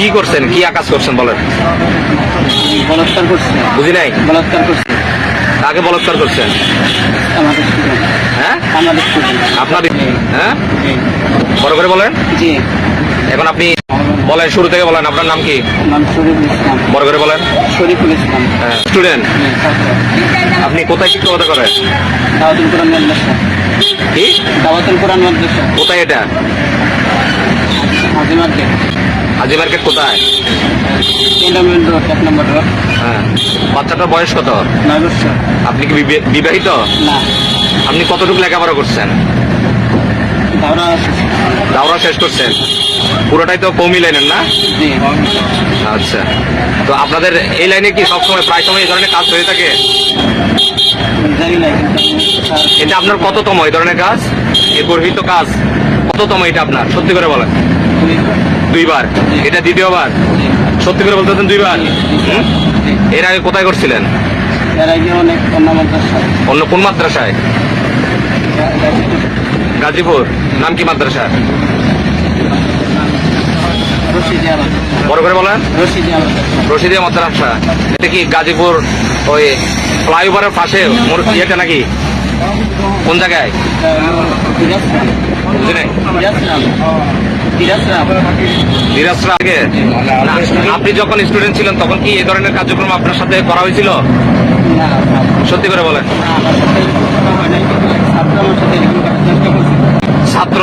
কি করছেন? কি আকাশ করছেন বলেন? বলাৎকার বুঝি নাই? বলাৎকার কাকে বলাৎকার করছেন? হ্যাঁ? আপনার হ্যাঁ? বড় করে বলেন। জি। এখন আপনি বলেন শুরু থেকে বলেন আপনার নাম কি? বড় করে বলেন। শরীফুল ইসলাম। হ্যাঁ স্টুডেন্ট। আপনি কোথায় শিক্ষকতা করেন? দাওয়াতুল কোরআন মাদ্রাসা। কি? দাওয়াতুল কোরআন মাদ্রাসা। কোথায় এটা? হাজি মার্কেট কোথায়? ক্যান্টনমেন্ট রোড এক নম্বর রোড। হ্যাঁ। বাচ্চাটার বয়স কত? নয় বছর। আপনি কি বিবে- বিবাহিত? না। আপনি কতটুকু লেখাপড়া করছেন? দাওরা শেষ। করছেন। পুরোটাই তো কৌমি লাইনের না? জি। আচ্ছা। তো আপনাদের এই লাইনে কি সবসময় প্রায় সময় এই ধরনের কাজ হয়ে থাকে? এটা আপনার কততম এই ধরনের কাজ? এই গর্হিত কাজ। কততম এটা আপনার? সত্যি করে বলেন। দুইবার। এটা দ্বিতীয়বার। সত্যি করে বলতেছেন দুইবার। এর আগে কোথায় করছিলেন? এর আগে অনেক অন্য কোন মাদ্রাসায়? গাজীপুর। নাম কি মাদ্রাসা? বড় করে বলেন। রশিদিয়া মাদ্রাসা। এটা কি গাজীপুর ওই ফ্লাইওভারের পাশে ইয়েটা নাকি? কোন জায়গায়? আপনি যখন স্টুডেন্ট ছিলেন, তখন কি এই ধরনের কার্যক্রম আপনার সাথে করা হয়েছিল? সত্যি করে বলেন। ছাত্র।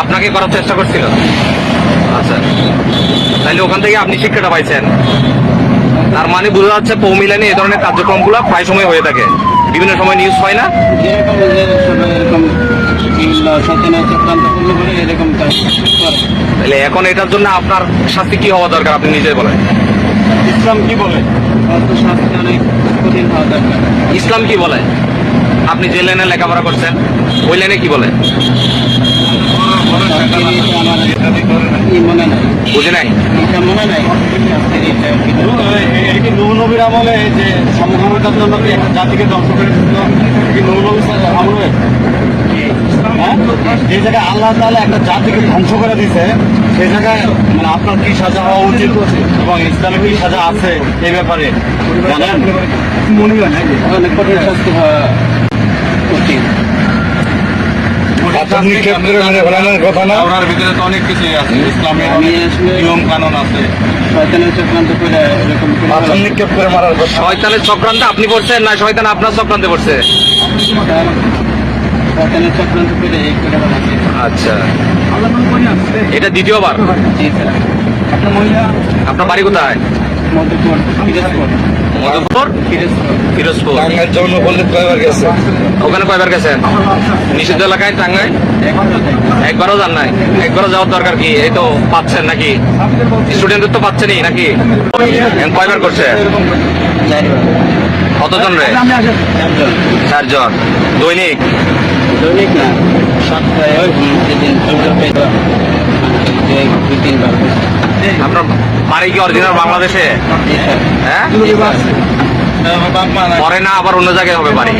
আপনাকে করার চেষ্টা করছিল? আচ্ছা। তাহলে ওখান থেকে আপনি শিক্ষাটা পাইছেন। তার মানে বোঝা যাচ্ছে, পৌমিলানে এই ধরনের কার্যক্রমগুলো প্রায় সময় হয়ে থাকে। বিভিন্ন সময় নিউজ হয় না? যেরকম এরকম এরকম তাহলে এখন এটার জন্য আপনার শাস্তি কি হওয়া দরকার আপনি নিজে বলেন। ইসলাম কি বলে? শাস্তি অনেক কঠিন হওয়া দরকার। ইসলাম কি বলে? আপনি যে লাইনে লেখাপড়া করছেন ওই লাইনে কি বলে? বুঝে নাই? মনে নাই। কি নবীর আমলে যে সমকামিতার জন্য কি একটা জাতিকে ধ্বংস করে কি নবীর আমলে? হ্যাঁ? যে জায়গায় আল্লাহ তাহলে একটা জাতিকে ধ্বংস করে দিছে সেই জায়গায় মানে আপনার কি সাজা হওয়া উচিত এবং ইসলামে কি সাজা আছে এই ব্যাপারে জানেন? মনে হয় নাকি অনেক কঠিন শাস্তি হওয়া উচিত পাথর নিক্ষেপ করে মেরে ফেলানোর কথা না? ওনার ভিতরে তো অনেক কিছুই আছে। ইসলামের নিয়ম কানুন আছে। শয়তানের চক্রান্ত করে এরকম পাথর নিক্ষেপ করে মারার কথা। শয়তানের চক্রান্তে আপনি পড়ছেন না শয়তান আপনার চক্রান্তে পড়ছে? শয়তানের চক্রান্ত করে এই করে আচ্ছা। এটা দ্বিতীয়বার? জি স্যার। আপনার বাড়ি কোথায়? মধুপুর পিরোজপুর মধুপুর? পিরোজপুর ফিরোজপুর। টাঙ্গাইল যৌন বললে কয়বার গেছে? ওখানে কয়বার গেছেন? নিষিদ্ধ এলাকায় টাঙ্গায় একবারও যান নাই। একবারও যাওয়ার দরকার কি? এই তো পাচ্ছেন নাকি? স্টুডেন্টদের তো পাচ্ছেনই নাকি? কয়বার করছে? কতজন রে? চারজন। চারজন দৈনিক? দৈনিক না সপ্তাহে বাড়ি কি অরিজিনাল বাংলাদেশে? হ্যাঁ? পরে না আবার অন্য জায়গায় হবে বাড়ি?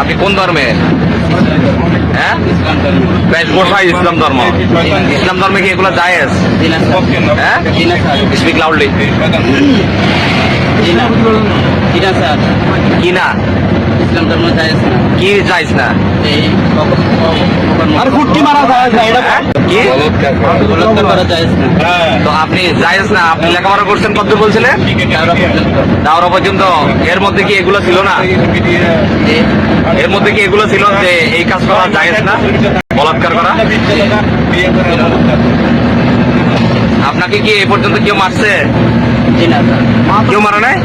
আপনি কোন ধর্মে? হ্যাঁ? ইসলাম ধর্ম বেশভূষা ইসলাম ধর্ম। ইসলাম ধর্মে কি এগুলো জায়েজ? হ্যাঁ? স্যার স্পিক লাউডলি জি না জি না স্যার কি না ইসলাম ধর্ম যায় না। কি জায়েজ না? এই আর ফুটকি মারা যায় না এটা? কি? বলৎকার করা যায় না। তো আপনি জায়েজ না আপনি লেখাপড়া করছেন কত বলছিলেন দাওরা পর্যন্ত। এর মধ্যে কি এগুলো ছিল না? যে এর মধ্যে কি এগুলো ছিল যে এই কাজ করা জায়েজ না? বলাৎকার করা। আপনাকে কি এই পর্যন্ত কেউ মারছে? কেউ মারা নাই?